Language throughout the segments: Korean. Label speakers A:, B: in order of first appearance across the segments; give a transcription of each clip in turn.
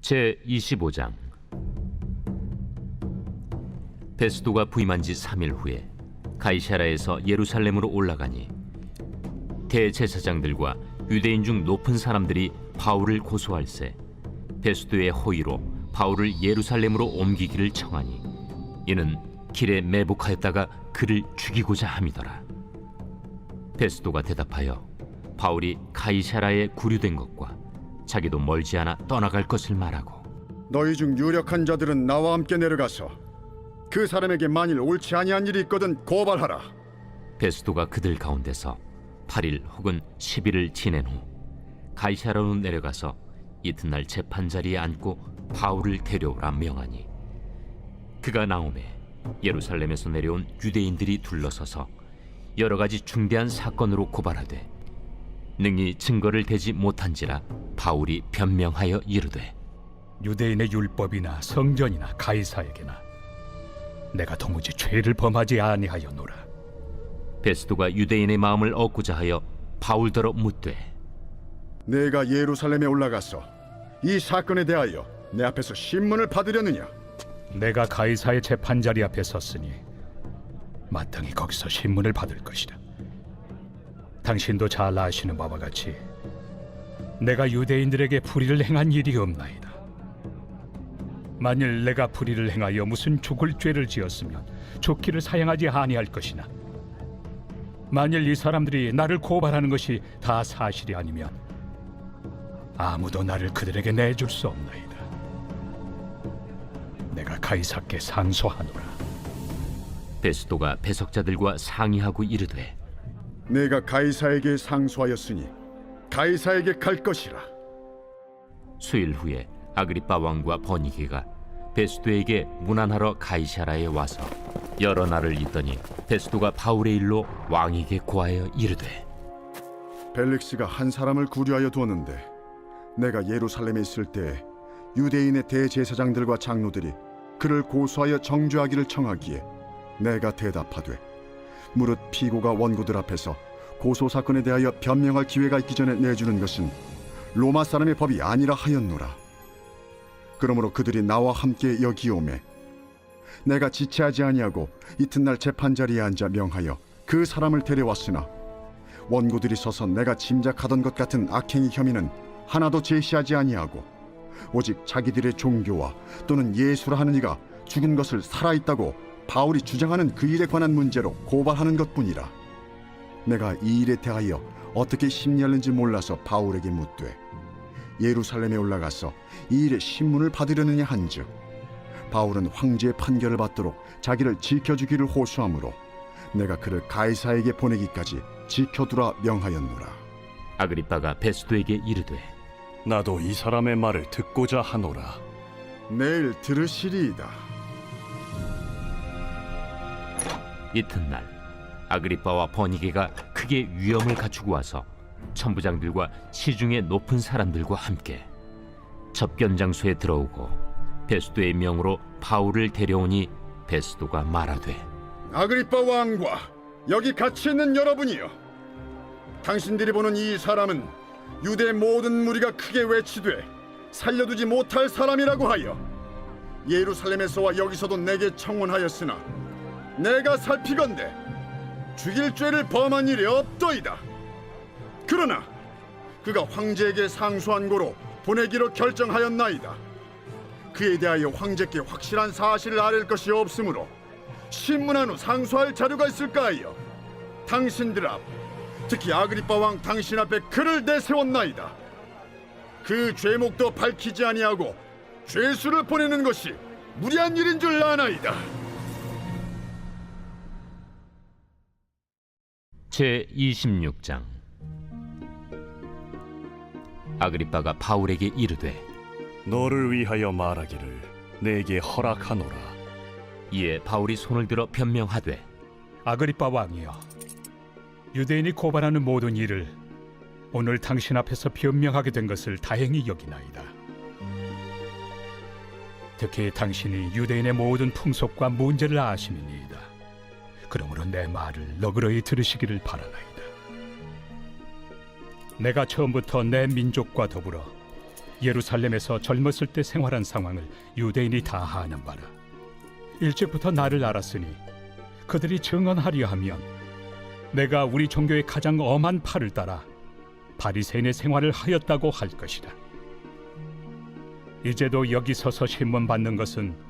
A: 제 25장. 베스도가 부임한 지 3일 후에 가이사라에서 예루살렘으로 올라가니 대제사장들과 유대인 중 높은 사람들이 바울을 고소할세 베스도의 호의로 바울을 예루살렘으로 옮기기를 청하니 이는 길에 매복하였다가 그를 죽이고자 함이더라. 베스도가 대답하여 바울이 가이사라에 구류된 것과 자기도 멀지 않아 떠나갈 것을 말하고
B: 너희 중 유력한 자들은 나와 함께 내려가서 그 사람에게 만일 옳지 아니한 일이 있거든 고발하라.
A: 베스도가 그들 가운데서 8일 혹은 10일을 지낸 후 가이사라로 내려가서 이튿날 재판 자리에 앉고 바울을 데려오라 명하니 그가 나오매 예루살렘에서 내려온 유대인들이 둘러서서 여러 가지 중대한 사건으로 고발하되 능히 증거를 대지 못한지라 바울이 변명하여 이르되
C: 유대인의 율법이나 성전이나 가이사에게나 내가 도무지 죄를 범하지 아니하였노라.
A: 베스도가 유대인의 마음을 얻고자 하여 바울더러 묻되
B: 내가 예루살렘에 올라가서 이 사건에 대하여 내 앞에서 신문을 받으려느냐?
C: 내가 가이사의 재판 자리 앞에 섰으니 마땅히 거기서 신문을 받을 것이다. 당신도 잘 아시는 바와 같이 내가 유대인들에게 불의를 행한 일이 없나이다. 만일 내가 불의를 행하여 무슨 죽을 죄를 지었으면 죽기를 사양하지 아니할 것이나 만일 이 사람들이 나를 고발하는 것이 다 사실이 아니면 아무도 나를 그들에게 내줄 수 없나이다. 내가 가이사께 상소하노라.
A: 베스도가 배석자들과 상의하고 이르되
B: 내가 가이사에게 상소하였으니 가이사에게 갈 것이라.
A: 수일 후에 아그리파 왕과 버니게가 베스도에게 문안하러 가이사라에 와서 여러 날을 있더니 베스도가 바울의 일로 왕에게 고하여 이르되
B: 벨릭스가 한 사람을 구류하여 두었는데 내가 예루살렘에 있을 때 유대인의 대제사장들과 장로들이 그를 고소하여 정죄하기를 청하기에 내가 대답하되 무릇 피고가 원고들 앞에서 고소 사건에 대하여 변명할 기회가 있기 전에 내주는 것은 로마 사람의 법이 아니라 하였노라. 그러므로 그들이 나와 함께 여기 오매 내가 지체하지 아니하고 이튿날 재판 자리에 앉아 명하여 그 사람을 데려왔으나 원고들이 서서 내가 짐작하던 것 같은 악행의 혐의는 하나도 제시하지 아니하고 오직 자기들의 종교와 또는 예수라 하는 이가 죽은 것을 살아있다고 바울이 주장하는 그 일에 관한 문제로 고발하는 것뿐이라 내가 이 일에 대하여 어떻게 심리하는지 몰라서 바울에게 묻되 예루살렘에 올라가서 이 일의 신문을 받으려느냐 한즉 바울은 황제의 판결을 받도록 자기를 지켜주기를 호소하므로 내가 그를 가이사에게 보내기까지 지켜두라 명하였노라
A: 아그리파가 베스도에게 이르되
D: 나도 이 사람의 말을 듣고자 하노라.
B: 내일 들으시리이다
A: 이튿날 아그리파와 버니게가 크게 위험을 갖추고 와서 천부장들과 시중의 높은 사람들과 함께 접견 장소에 들어오고 베스도의 명으로 바울을 데려오니 베스도가 말하되
B: 아그리빠 왕과 여기 같이 있는 여러분이여 당신들이 보는 이 사람은 유대 모든 무리가 크게 외치되 살려두지 못할 사람이라고 하여 예루살렘에서와 여기서도 내게 청원하였으나 내가 살피건대 죽일 죄를 범한 일이 없더이다. 그러나 그가 황제에게 상소한 고로 보내기로 결정하였나이다. 그에 대하여 황제께 확실한 사실을 아랠 것이 없으므로 신문한 후 상소할 자료가 있을까 하여 당신들 앞 특히 아그리빠 왕 당신 앞에 그를 내세웠나이다. 그 죄목도 밝히지 아니하고 죄수를 보내는 것이 무리한 일인 줄 아나이다
A: 제 26장 아그리파가 바울에게 이르되
D: 너를 위하여 말하기를 내게 허락하노라.
A: 이에 바울이 손을 들어 변명하되
C: 아그리빠 왕이여 유대인이 고발하는 모든 일을 오늘 당신 앞에서 변명하게 된 것을 다행히 여기나이다. 특히 당신이 유대인의 모든 풍속과 문제를 아심이니이다. 그러므로 내 말을 너그러이 들으시기를 바라나이다. 내가 처음부터 내 민족과 더불어 예루살렘에서 젊었을 때 생활한 상황을 유대인이 다 아는 바라. 일찍부터 나를 알았으니 그들이 증언하려 하면 내가 우리 종교의 가장 엄한 팔을 따라 바리새인의 생활을 하였다고 할 것이다. 이제도 여기 서서 신문 받는 것은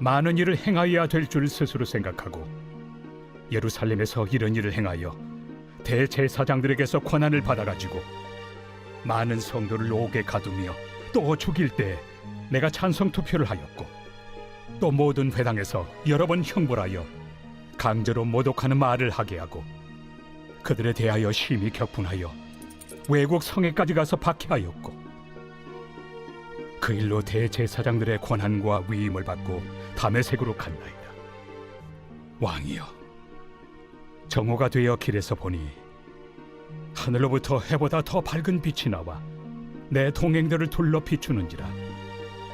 C: 많은 일을 행하여야 될 줄 스스로 생각하고 예루살렘에서 이런 일을 행하여 대제사장들에게서 권한을 받아가지고 많은 성도를 옥에 가두며 또 죽일 때 내가 찬성 투표를 하였고 또 모든 회당에서 여러 번 형벌하여 강제로 모독하는 말을 하게 하고 그들에 대하여 심히 격분하여 외국 성에까지 가서 박해하였고 그 일로 대제사장들의 권한과 위임을 받고 담에색으로 갔나이다. 왕이여, 정오가 되어 길에서 보니 하늘로부터 해보다 더 밝은 빛이 나와 내 동행들을 둘러 비추는지라.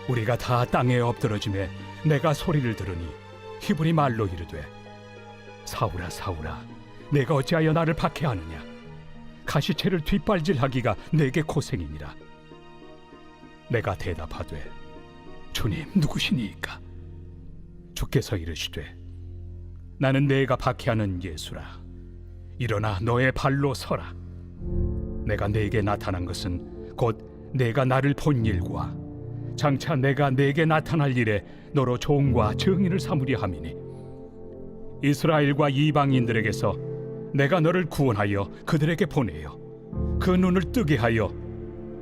C: 우리가 다 땅에 엎드러짐에 내가 소리를 들으니 히브리 말로 이르되 사울아 사울아 내가 어찌하여 나를 박해하느냐? 가시채를 뒷발질하기가 내게 고생이니라 내가 대답하되 주님 누구시니이까? 주께서 이르시되 나는 내가 박해하는 예수라. 일어나 너의 발로 서라. 내가 내게 나타난 것은 곧 내가 나를 본 일과 장차 내가 내게 나타날 일에 너로 종과 증인을 삼으려 함이니 이스라엘과 이방인들에게서 내가 너를 구원하여 그들에게 보내어 그 눈을 뜨게 하여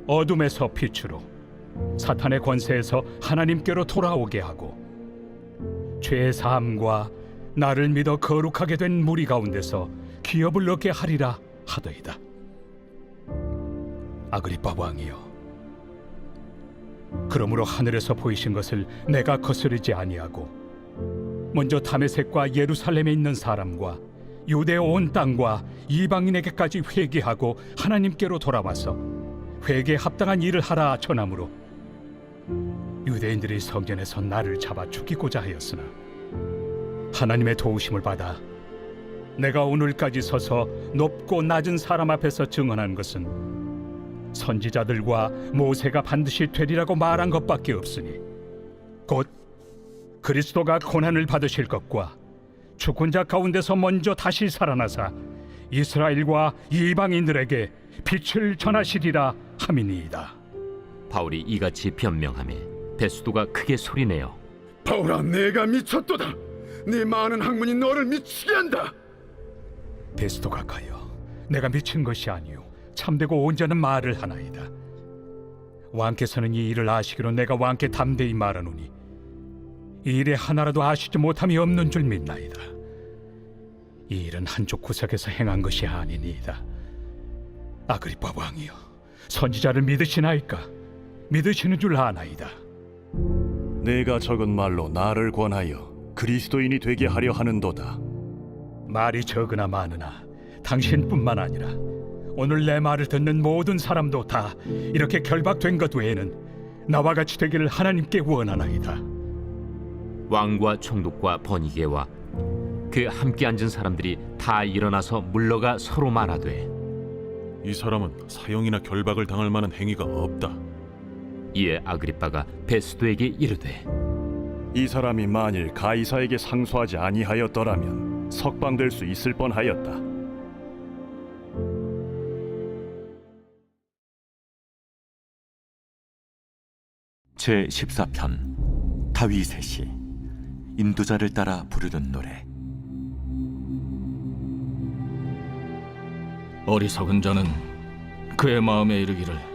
C: 어둠에서 빛으로 사탄의 권세에서 하나님께로 돌아오게 하고 죄 사함과 나를 믿어 거룩하게 된 무리 가운데서 기업을 얻게 하리라 하더이다. 아그리빠 왕이여 그러므로 하늘에서 보이신 것을 내가 거스르지 아니하고 먼저 다메섹과 예루살렘에 있는 사람과 유대 온 땅과 이방인에게까지 회개하고 하나님께로 돌아와서 회개 합당한 일을 하라 전함으로 유대인들이 성전에서 나를 잡아 죽이고자 하였으나 하나님의 도우심을 받아 내가 오늘까지 서서 높고 낮은 사람 앞에서 증언한 것은 선지자들과 모세가 반드시 되리라고 말한 것밖에 없으니 곧 그리스도가 고난을 받으실 것과 죽은 자 가운데서 먼저 다시 살아나사 이스라엘과 이방인들에게 빛을 전하시리라 함이니이다.
A: 바울이 이같이 변명하며 베스도가 크게 소리내어
B: 바울아, 내가 미쳤도다. 네 많은 학문이 너를 미치게 한다.
C: 베스도가 가여 내가 미친 것이 아니요 참되고 온전한 말을 하나이다. 왕께서는 이 일을 아시기로 내가 왕께 담대히 말하노니 이 일에 하나라도 아시지 못함이 없는 줄 믿나이다. 이 일은 한쪽 구석에서 행한 것이 아니니이다. 아그리빠 왕이여, 선지자를 믿으시나이까? 믿으시는 줄 아나이다.
D: 내가 적은 말로 나를 권하여 그리스도인이 되게 하려 하는도다.
C: 말이 적으나 많으나 당신뿐만 아니라 오늘 내 말을 듣는 모든 사람도 다 이렇게 결박된 것 외에는 나와 같이 되기를 하나님께 원하나이다.
A: 왕과 총독과 번이게와 그 함께 앉은 사람들이 다 일어나서 물러가 서로 말하되
E: 이 사람은 사형이나 결박을 당할 만한 행위가 없다.
A: 이에 아그리빠가 베스도에게 이르되
D: 이 사람이 만일 가이사에게 상소하지 아니하였더라면 석방될 수 있을 뻔하였다.
F: 제 14편 다윗의 시 인도자를 따라 부르는 노래
G: 어리석은 자는 그의 마음에 이르기를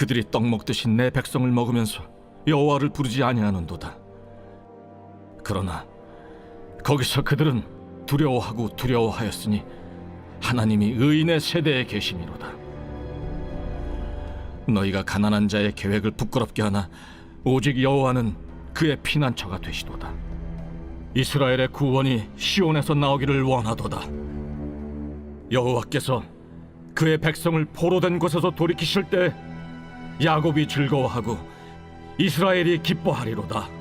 G: 그들이 떡 먹듯이 내 백성을 먹으면서 여호와를 부르지 아니하는도다 그러나 거기서 그들은 두려워하고 두려워하였으니 하나님이 의인의 세대에 계심이로다 너희가 가난한 자의 계획을 부끄럽게 하나 오직 여호와는 그의 피난처가 되시도다. 이스라엘의 구원이 시온에서 나오기를 원하도다. 여호와께서 그의 백성을 포로된 곳에서 돌이키실 때 야곱이 즐거워하고 이스라엘이 기뻐하리로다.